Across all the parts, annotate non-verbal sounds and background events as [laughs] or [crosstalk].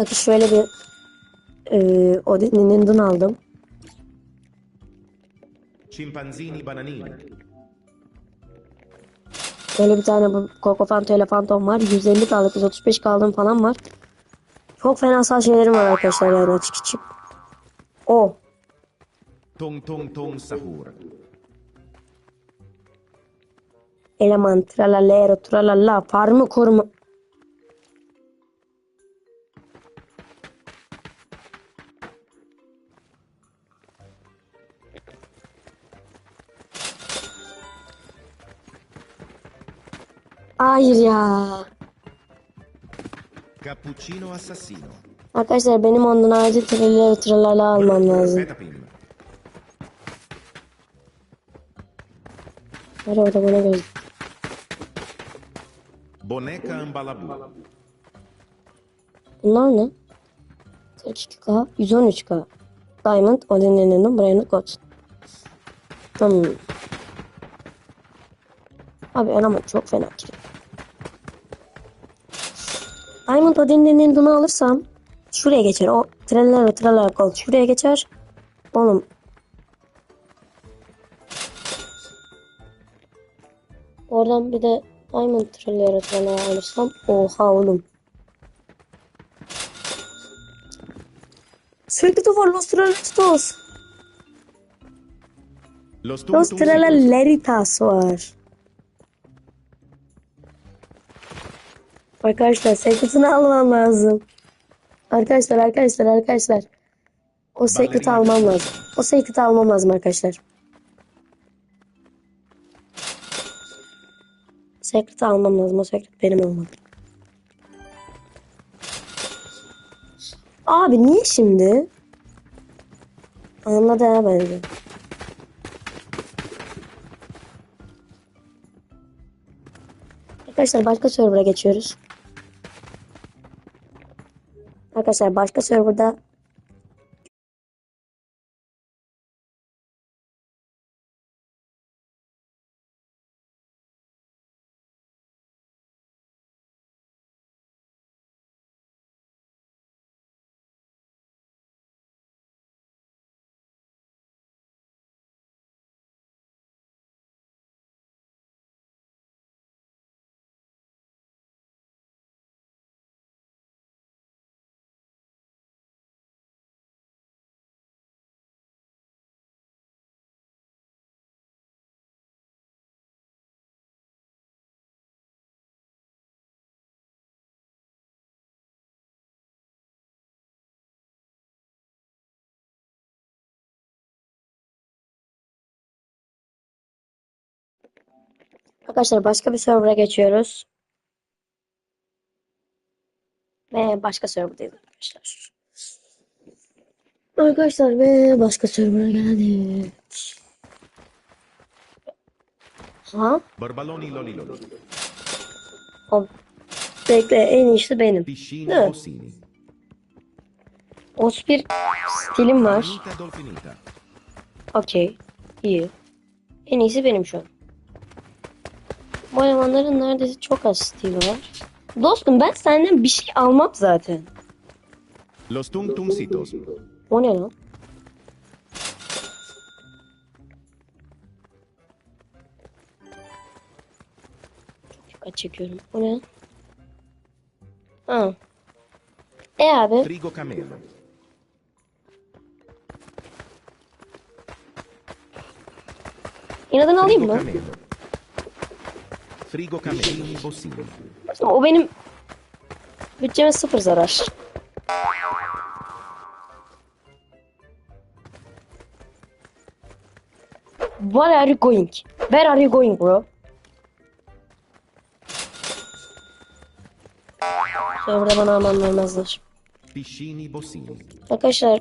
Bakın şöyle bir e, Odin'in aldım. Scimpanzini bananini. Böyle bir tane bu Coco Fanto ile Phantom var. 150 kaldık. 135 kaldım falan var. Çok fena sağ şeylerim var arkadaşlar yani açık açık. O. Tong tong tong sahur. Eleman tralalero tralala farmı koruma. Hayır ya. Cappuccino assassino. Arkadaşlar benim ondan acil tralalero tralala almam lazım. Her orada bana göz. Boneca ambalabu. Bunlar ne? 42k, 113k. Diamond, Odin'in Brian God. Hmm. Abi ben ama çok fena ki. Diamond Odin'in bunu alırsam şuraya geçer. O treller treller gold şuraya geçer. Oğlum. Oradan bir de Diamond treller treller alırsam oha oğlum. For los Tralalitos. Los tum Los tum Tralaleritas var. Arkadaşlar secret'ını almam lazım. Arkadaşlar arkadaşlar arkadaşlar. O Ballerina. almam lazım. O secret'ı almam lazım arkadaşlar. Secret'ı almam lazım. O secret benim olmalı. Abi niye şimdi? Anladı ha bence. Arkadaşlar başka server'a geçiyoruz. Arkadaşlar. Başka serverda arkadaşlar başka bir server'a geçiyoruz. Ve başka server'dayız arkadaşlar. Arkadaşlar ve başka server'a geldik. Ha? Barbaloni loli loli. O bekle en iyisi benim. Ne? bossini. Os bir stilim var. Okey. İyi. En iyisi benim şu an. Bu hayvanların neredeyse çok az stili var. Dostum ben senden bir şey almam zaten. Los tum tumcitos. O ne lan? Çok dikkat çekiyorum. O ne? Ha. E abi. Frigo camelo. İnadını alayım mı? camelo. Frigo camellini bossini. O benim bütçeme sıfır zarar. What are you going? Where are you going bro? Sonra bana aman vermezler. Piscini bossini. Arkadaşlar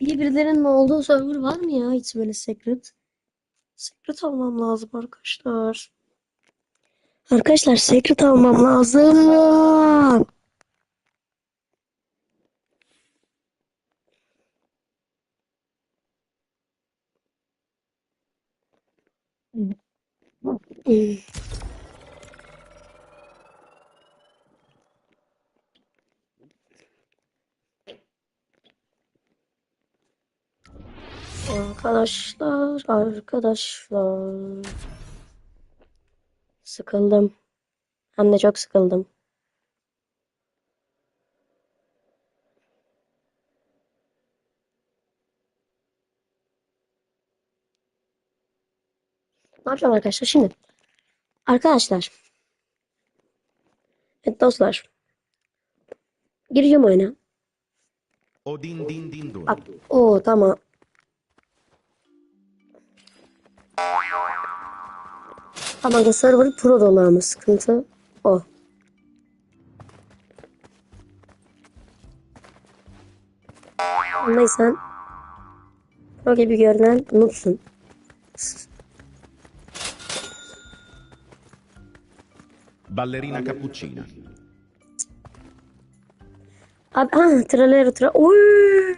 iyi birilerinin olduğu server var mı ya hiç böyle secret? Secret almam lazım arkadaşlar. Arkadaşlar secret almam lazım. Arkadaşlar. Sıkıldım. Hem de çok sıkıldım. Ne yapacağım arkadaşlar şimdi? Arkadaşlar. Evet dostlar. Gireceğim oyuna. Odin din din dun. Bak. Oo tamam. Ama server pro dolu ama sıkıntı o. Anlaysan pro gibi görünen noobsun. Ballerina cappuccina. Abi ha tralero tra. Oy!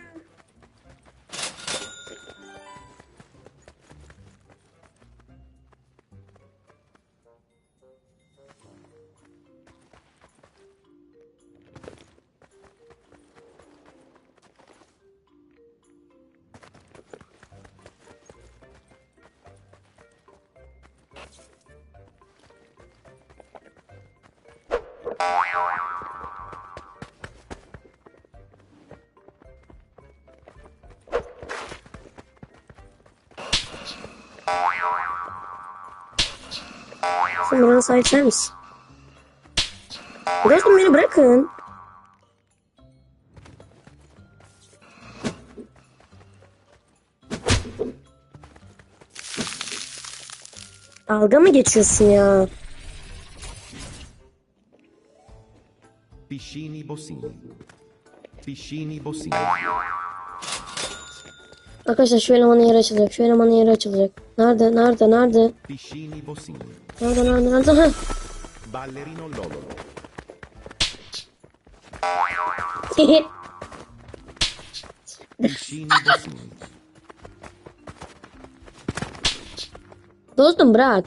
Sen bana sahip ser misin? Dostum beni bırakın. Dalga mı geçiyorsun ya? Piscini bossini. Piscini bossini. Arkadaşlar şu elemanın yeri açılacak. Şu elemanın yeri açılacak. Nerede? Nerede? Nerede? Piscini bossini. Nerede? Nerede? Nerede? Ha. Ballerino lololo. [laughs] Piscini bossini. Dostum bırak.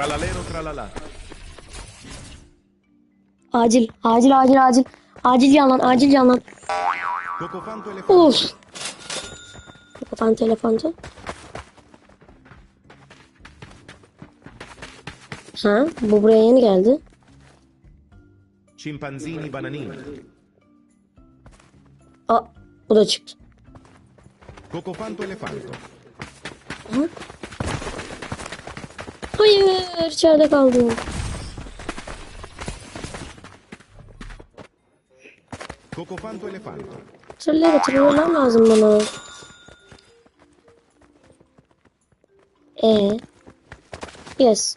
Tralalero tralala. Acil. Acil acil acil. Acil yanlan. Acil yanlan. Cocofanto elefante. Of. Ha, bu buraya yeni geldi. Chimpanzini bananini. Aa, bu da çıktı. Cocofanto elefanto. Ha? Hayır, içeride kaldım. Cocofanto elefanto. Hatırlar hatırlar lazım bana. E. Yes.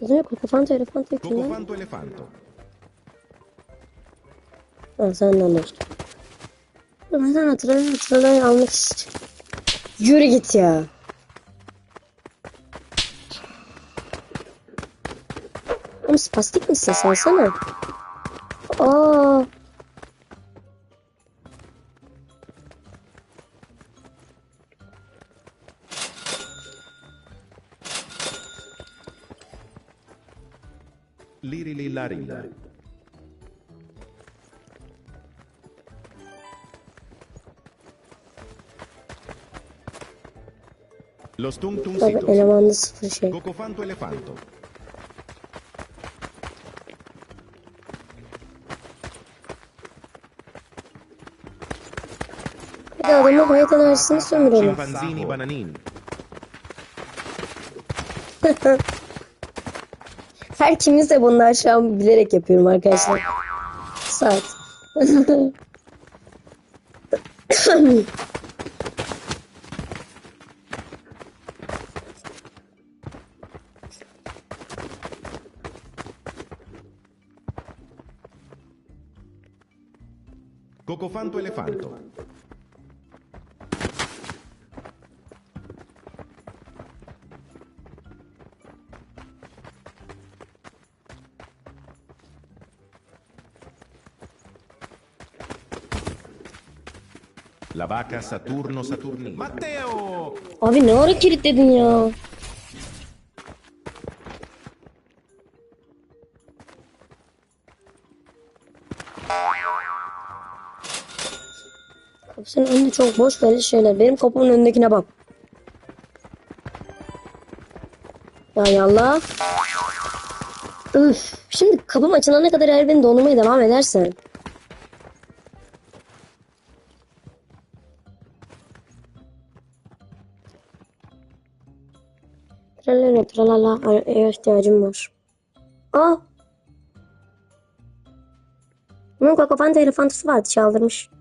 Ne kokofan telefon tekniği. Cocofanto elefanto. Ha senden dostum. Sen hatırlayın hatırlayın almak istiyorum. Yürü git ya. Oğlum spastik misin sen sana? Aa. Lirili larilla. Los tum tum Tabii elemanda sıfır şey. Cocofanto elefanto. Hadi adamın hayat enerjisini sömürelim. Chimpanzini bananini. [laughs] Her ikimiz de bunu aşağı bilerek yapıyorum arkadaşlar. Saat. [laughs] [laughs] Cocofanto elefanto. La vaca Saturno Saturnino. Matteo! Abi ne ara kilitledin Kapısının önünde çok boş belli şeyler. Benim kapımın önündekine bak. Ya yallah. Üf. Şimdi kapım açılana kadar eğer beni dondurmaya devam edersen. Tralala tralala araya ihtiyacım var. Aa! Bunun kakofanta elefantası vardı çaldırmış.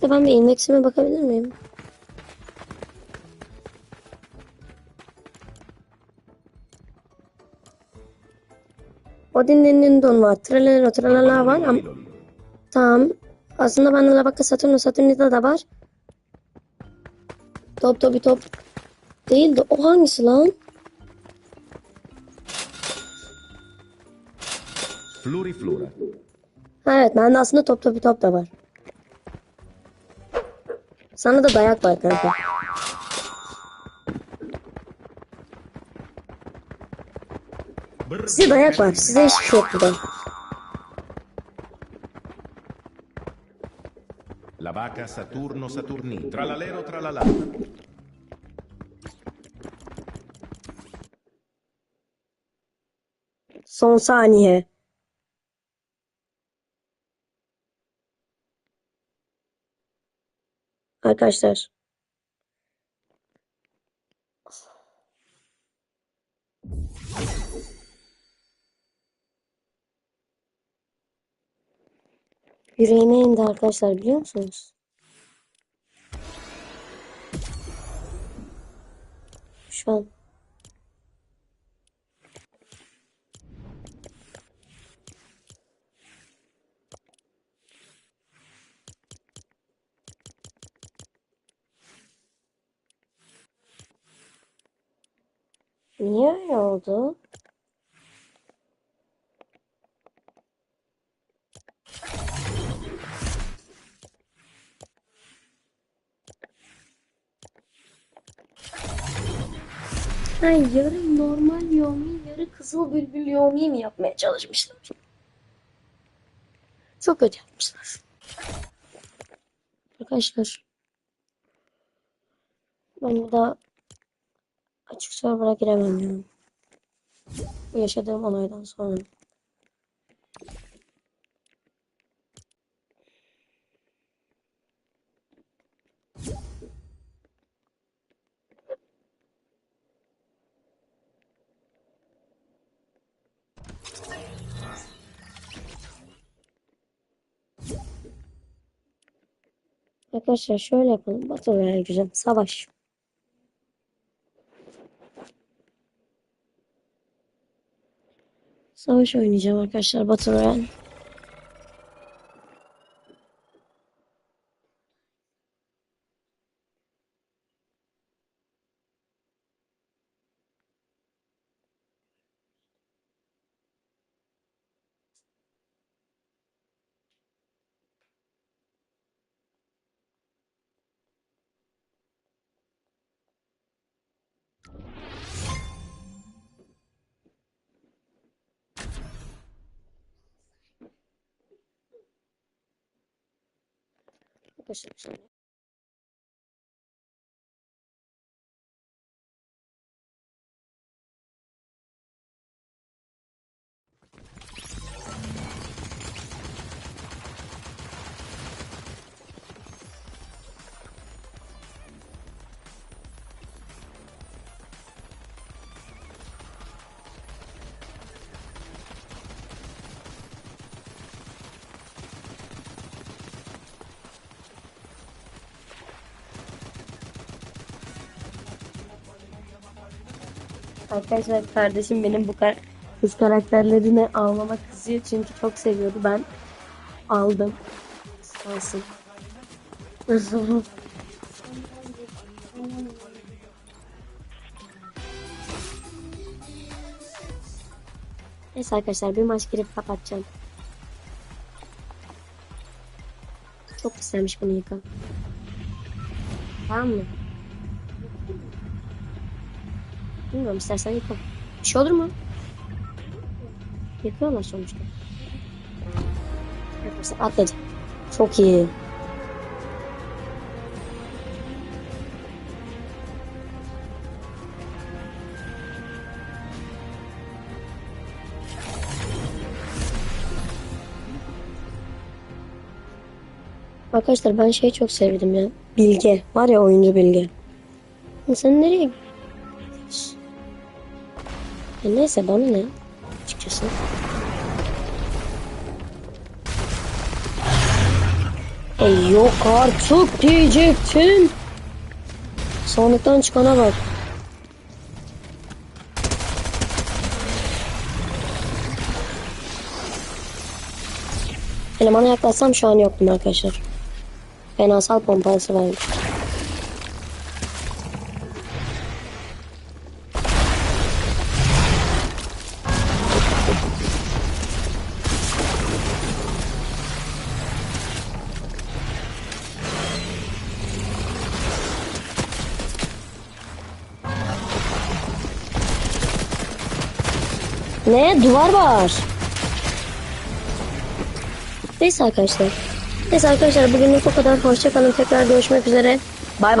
Peki ben bir indeksime bakabilir miyim? Odin'in don var. Tralala tralala var ama Tamam. Aslında bende Lavaka Saturnus Saturnita da var. Top topi top. Değil de o hangisi lan? Fluriflura. Ha, evet bende aslında top topi top da var. Sana da dayak var kanka. Size dayak var. Size hiçbir şey yok burada. La vaca Saturno Saturnino. Tralalero tralala. Son saniye. Arkadaşlar. Yüreğime indi arkadaşlar biliyor musunuz? Şu an. Niye öyle oldu? Ay yarı normal yomi, yarı kızıl bülbül yomi mi yapmaya çalışmışlar? Çok kötü yapmışlar. Arkadaşlar. Ben bir daha açık server'a giremem ya. Bu yaşadığım olaydan sonra. Arkadaşlar şöyle yapalım. Battle Royale güzel. Savaş. Savaş oynayacağım arkadaşlar Battle Royale. Arkadaşlar şöyle. Arkadaşlar kardeşim benim bu kar kız karakterlerini almama kızıyor çünkü çok seviyordu. Ben aldım. Sağ olsun. Neyse arkadaşlar bir maç girip kapatacağım. Çok güzelmiş bunu yıkan. Tamam mı? Bilmiyorum istersen yıka. Bir şey olur mu? Yıkıyorlar sonuçta. Arkadaşlar atladı. Çok iyi. Arkadaşlar ben şeyi çok sevdim ya. Bilge. Var ya oyuncu Bilge. Sen nereye? Ya neyse bana ne? Açıkçası. E yok artık diyecektim. Sandıktan çıkana bak. Elemana yaklaşsam şu an yoktum arkadaşlar. Fenasal pompalısı varmış. Ne? Duvar var. Neyse arkadaşlar. Neyse arkadaşlar bugünlük bu kadar. Hoşçakalın. Tekrar görüşmek üzere. Bay bay.